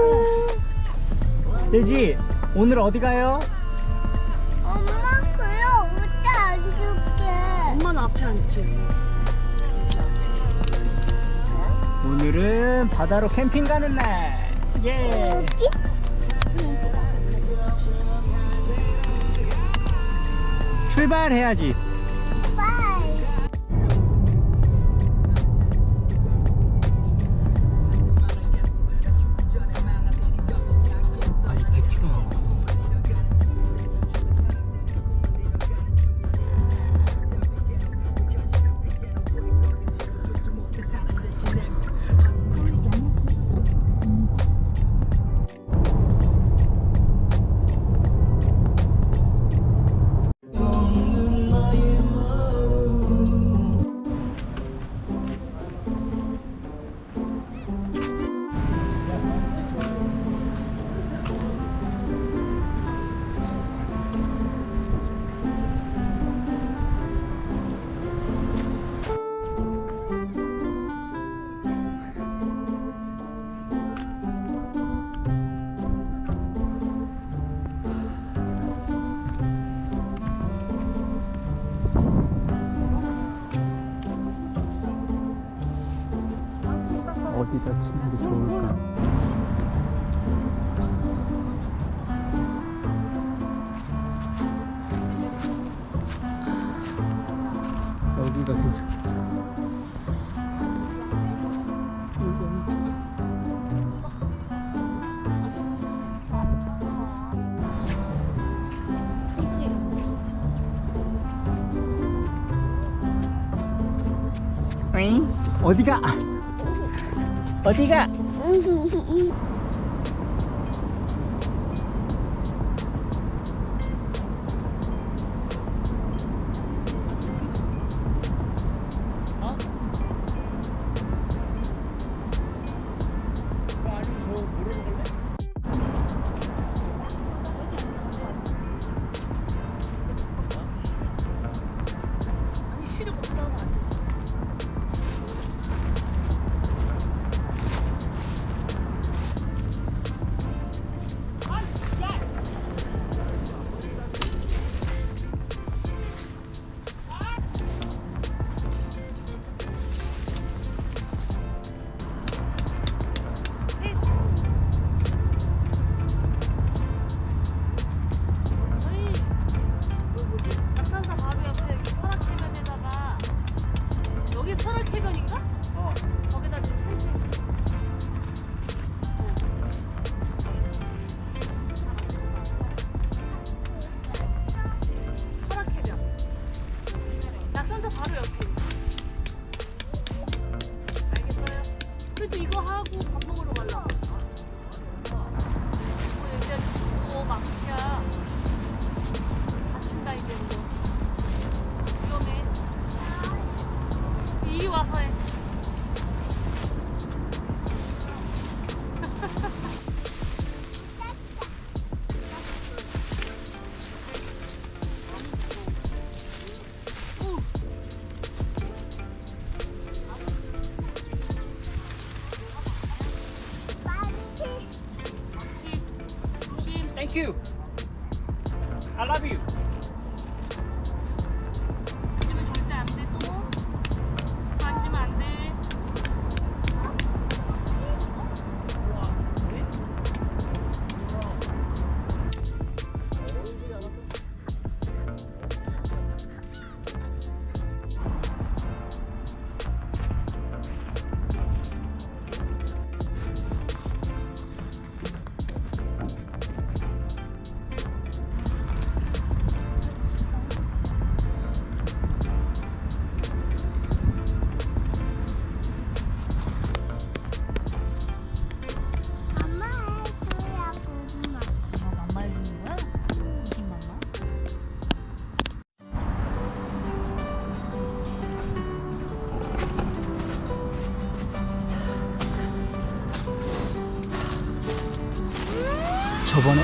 아. 돼지, 오늘 어디 가요? 엄마 그냥 옷도 안 줄게. 엄마는 앞에 앉지. 오늘은 바다로 캠핑 가는 날. 예. 여기? 출발해야지. Oti kak. Oti kak. 저번에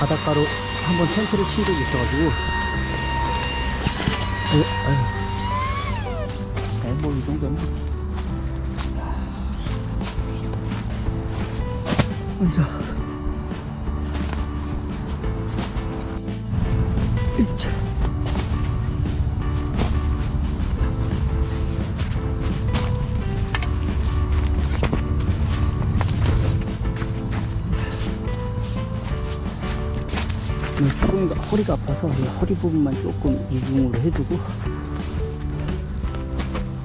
바닷가로 한번 텐트를 친 적이 있어가지고. 어, 초롱이가 허리가 아파서 이 허리 부분만 조금 이중으로 해주고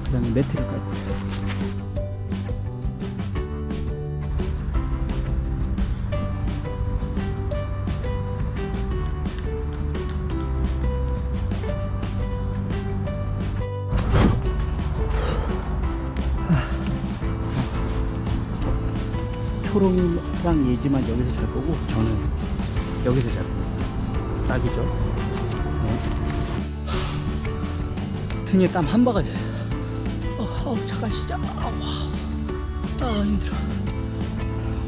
그 다음에 매트를 깔고. 초롱이랑 예지만 여기서 잘 거고 저는 여기서 잘 거고 딱이죠. 네. 등에 땀 한 바가지. 어, 어, 잠깐 쉬자. 아, 와. 아 힘들어.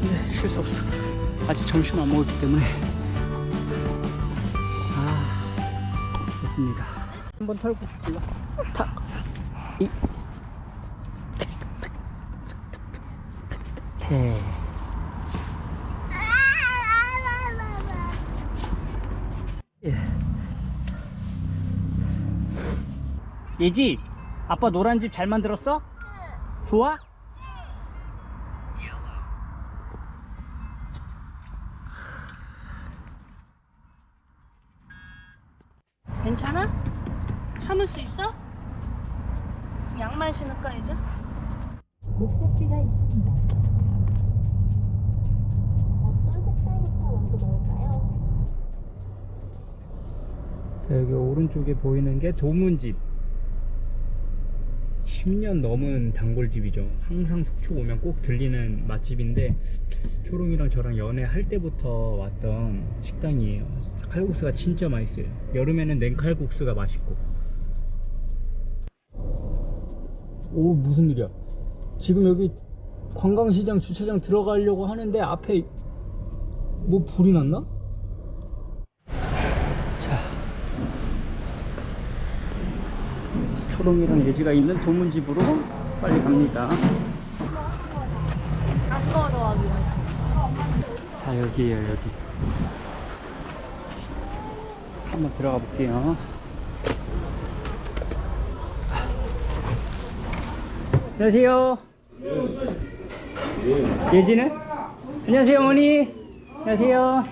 근데 쉴 수 없어. 아직 점심 안 먹었기 때문에. 아 좋습니다. 한번 털고 올라 타 이. 예지, 아빠 노란 집 잘 만들었어? 좋아? 괜찮아? 참을 수 있어? 양말 신을까 이제? 목적지가 있습니다. 어떤 색깔부터 먼저 넣을까요? 자, 여기 오른쪽에 보이는 게 도문집. 10년 넘은 단골집이죠. 항상 속초 오면 꼭 들리는 맛집인데, 초롱이랑 저랑 연애할 때부터 왔던 식당이에요. 칼국수가 진짜 맛있어요. 여름에는 냉칼국수가 맛있고. 오, 무슨 일이야? 지금 여기 관광시장 주차장 들어가려고 하는데 앞에 뭐 불이 났나? 자, 초롱이랑 예지가 있는 도문집으로 빨리 갑니다. 자, 여기에요, 여기. 한번 들어가 볼게요. 안녕하세요. 예지는? 안녕하세요, 어머니. 안녕하세요.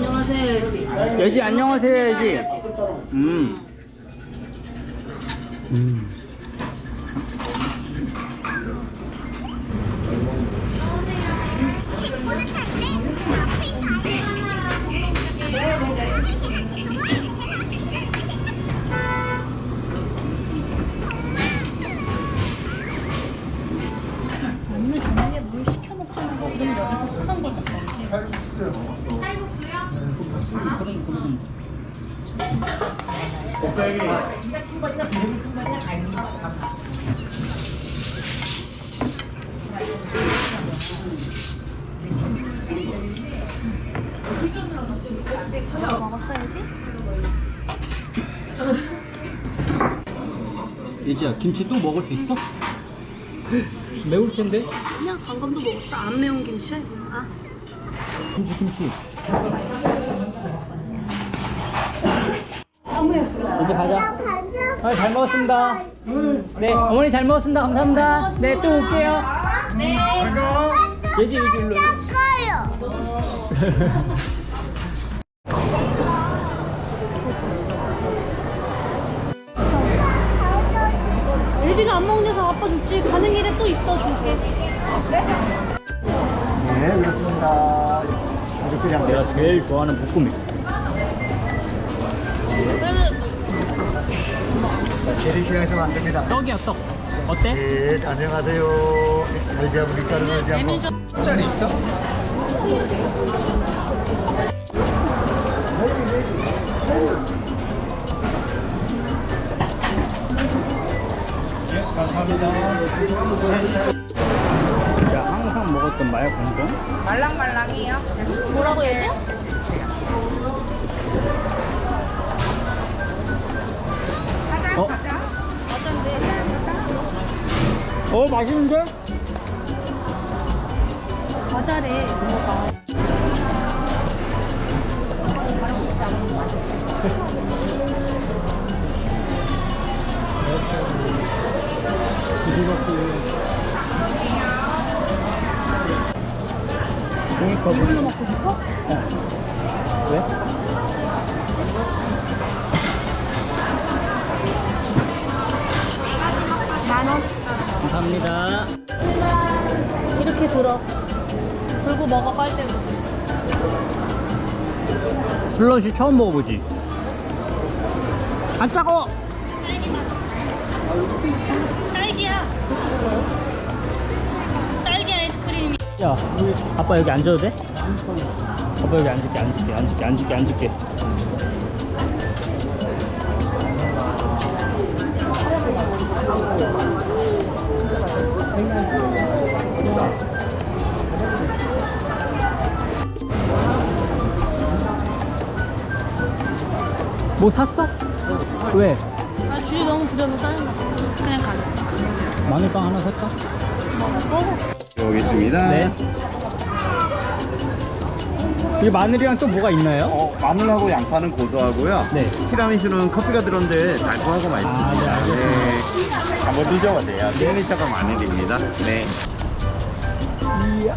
안녕하세요 여기 예지 안녕하세요 예지 음. 음. 예지야. 김치 또 먹을 수 있어? 매울 텐데? 그냥 방금도 먹었다 안 매운 이거 아. 김치 김치. 이제 가자. 아, 잘 먹었습니다. 네 어머니 잘 먹었습니다. 감사합니다. 네 또 올게요. 네. 예지 예지 일로 또네 그렇습니다 이렇게 내가 제일 좋아하는 볶음이 재래시장에서 만듭니다. 떡이야 떡 어때? 네, 안녕하세요. 갈비하고 밀가루 넣지 않고. 짜리 있 감사합니다. 자, 항상 먹었던 마약 공동. 말랑말랑해요. 계속 뭐라고 해야 돼? 어? 어, 맛있는데? 과자래, 뭐가. 이걸로 먹고 싶어? 왜? 만 원 감사합니다 이렇게 들어 들고 먹어 빨대로 슬러시 처음 먹어보지 안 짜고 딸기 아이스크림이 야 우리 아빠 여기 앉아도 돼? 아빠 여기 앉을게 앉을게 앉을게 앉을게 앉을게 뭐 샀어? 왜? 아 주위 너무 들여서 짜증나 마늘빵 하나 살까? 여기 있습니다. 네. 이 마늘이랑 또 뭐가 있나요? 어, 마늘하고 양파는 고소하고요. 네. 티라미수는 커피가 들었는데 달콤하고 맛있습니다. 아, 네, 알겠습니다. 네. 한번 드셔보세요. 시그니처가 마늘입니다. 네. 이야.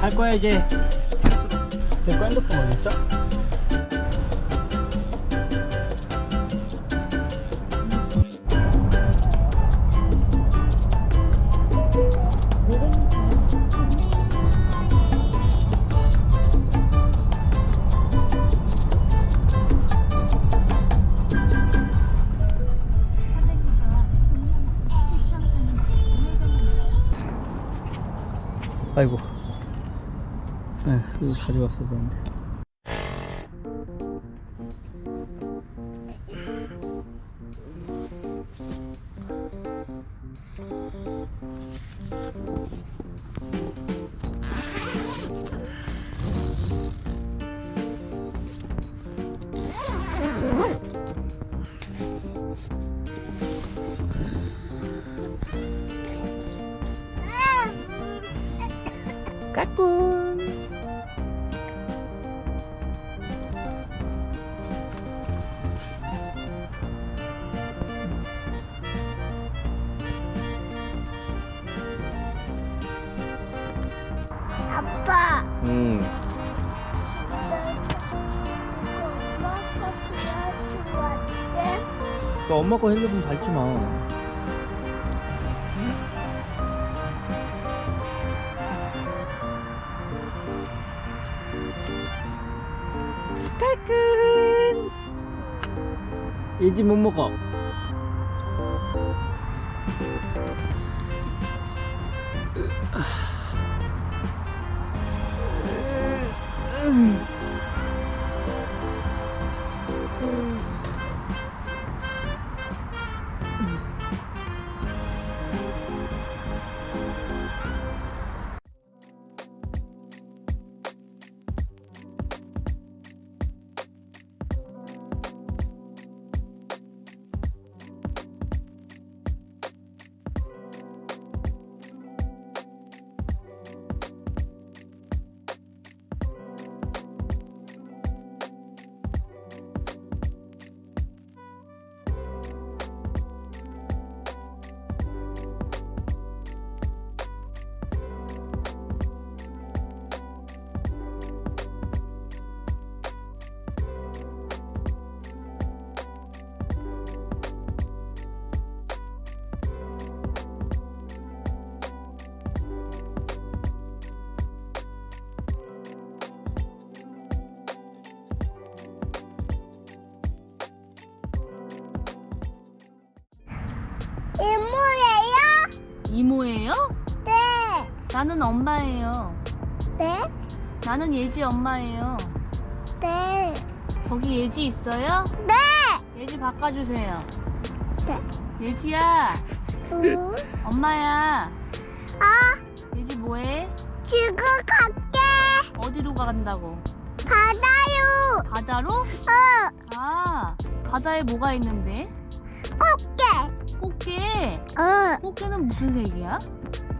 할 거야 이제. 내거 핸드폰 어디 있어? 아이고. 네, 이거 가져왔어야 되는데. 까꿍. 엄마 거 핸드폰 밟지 마. 까꿍. 얘지 못 먹어. 이모예요? 네. 나는 엄마예요 네? 나는 예지 엄마예요 네. 거기 예지 있어요? 네. 예지 바꿔주세요 네. 예지야 응? 엄마야 아, 예지 뭐해? 지금 갈게. 어디로 간다고? 바다요. 바다로? 어, 아 바다에 뭐가 있는데? 꽃게. 꽃게. 어, 꽃게는 무슨 색이야?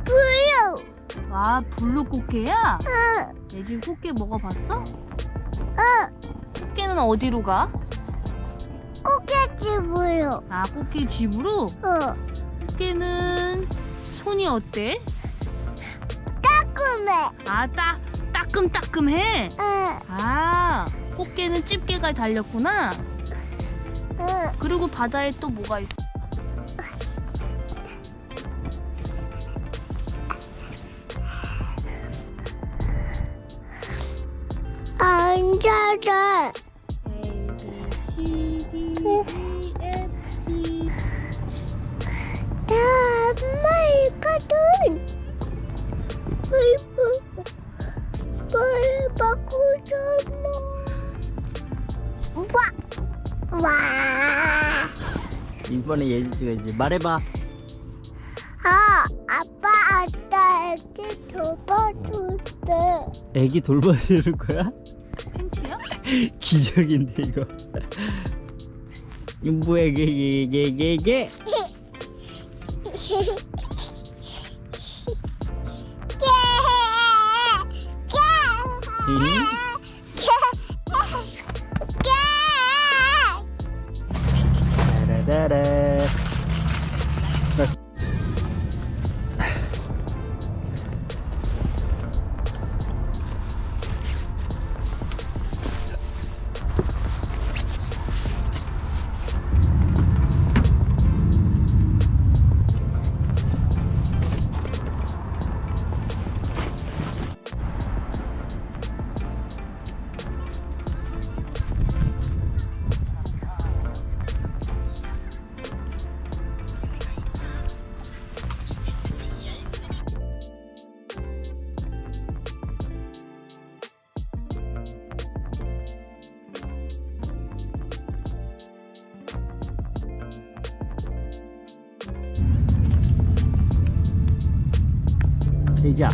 블루. 아, 블루 꽃게야? 어, 얘 지금 꽃게 먹어봤어? 어, 꽃게는 어디로 가? 꽃게 집으로. 아, 꽃게 집으로? 어, 꽃게는 손이 어때? 따끔해. 아, 따, 따끔따끔해? 어, 아, 꽃게는 집게가 달렸구나. 어. 그리고 바다에 또 뭐가 있어? 앉아라. A, B, C, D, E, F, G. 다 엄마 있거든. 뭘 바꾸잖아. 와, 와. 이번에 예지가 이제 말해봐. 아, 아빠 아빠 애기 돌봐줄게. 애기 돌봐주는 거야? 팬티야? 기적인데 이거. 뭐야 이게 이게? 예지야.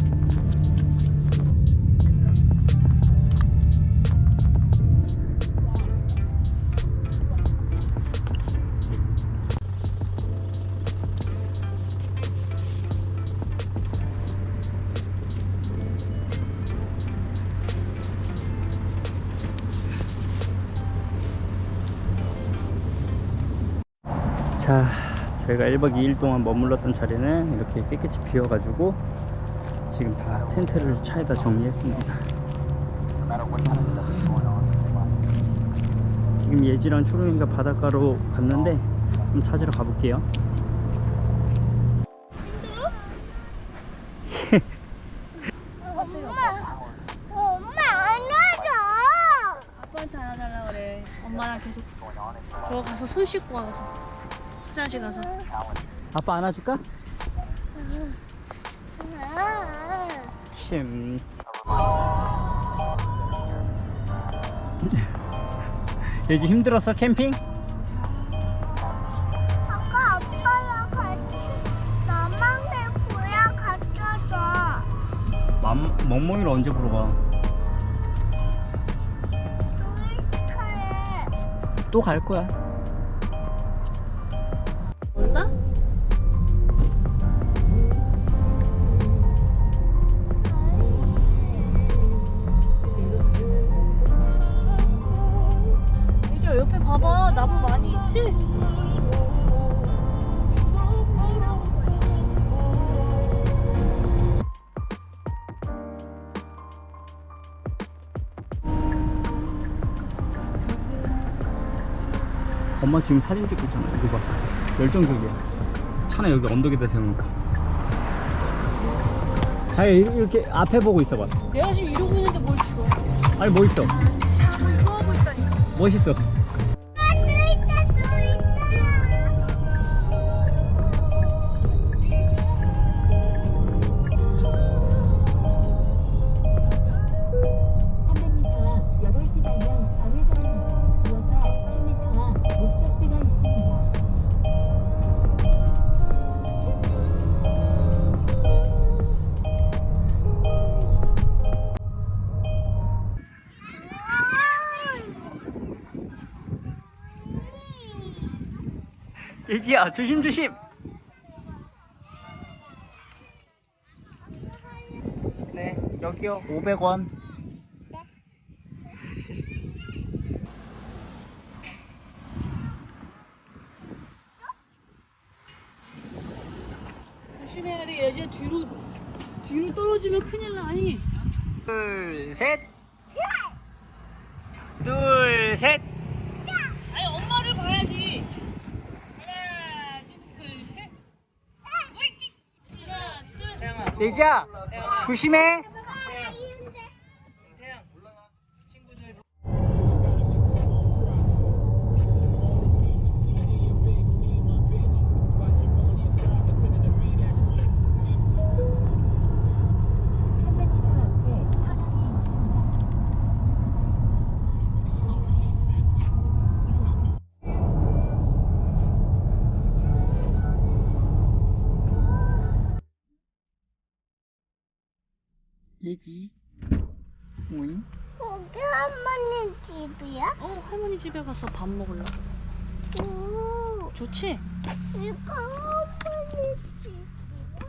자, 저희가 1박 2일 동안 머물렀던 자리는 이렇게 깨끗이 비어가지고 지금 다 텐트를 차에다 정리했습니다. 지금 예지랑 초롱이가 바닷가로 갔는데 좀 찾으러 가볼게요. 엄마, 엄마 안아줘. 아빠한테 안아달라 그래. 엄마랑 계속 저 가서 손 씻고 와서 화장실 가서. 아빠 안아줄까? 아. 침. 예지 힘들었어 캠핑? 아까 아빠랑 같이 나만의 고향 갔잖아. 맘, 멍멍이를 언제 보러 가? 놀이터에. 또 갈 거야. 온다? 봐봐 나무 많이 있지? 엄마 지금 사진 찍고 있잖아. 이거 봐. 열정적이야. 차는 여기 언덕에다 세우니까. 자기 이렇게 앞에 보고 있어봐. 내가 지금 이러고 있는데 뭘 있어 아니 뭐 있어? 이거 하고 있다니까 멋있어. 예지야 조심 조심. 네 여기요 500원. 조심해야 돼. 얘 뒤로 뒤로 떨어지면 큰일 나. 아니. 둘 셋. 둘 셋. 아니 엄마를 봐야지. 하나, 둘, 셋. 우익. 예지야 조심해. 예지. 오잉. 거기 할머니 집이야? 어 할머니 집에 가서 밥 먹을라. 오, 좋지? 이거 할머니 집.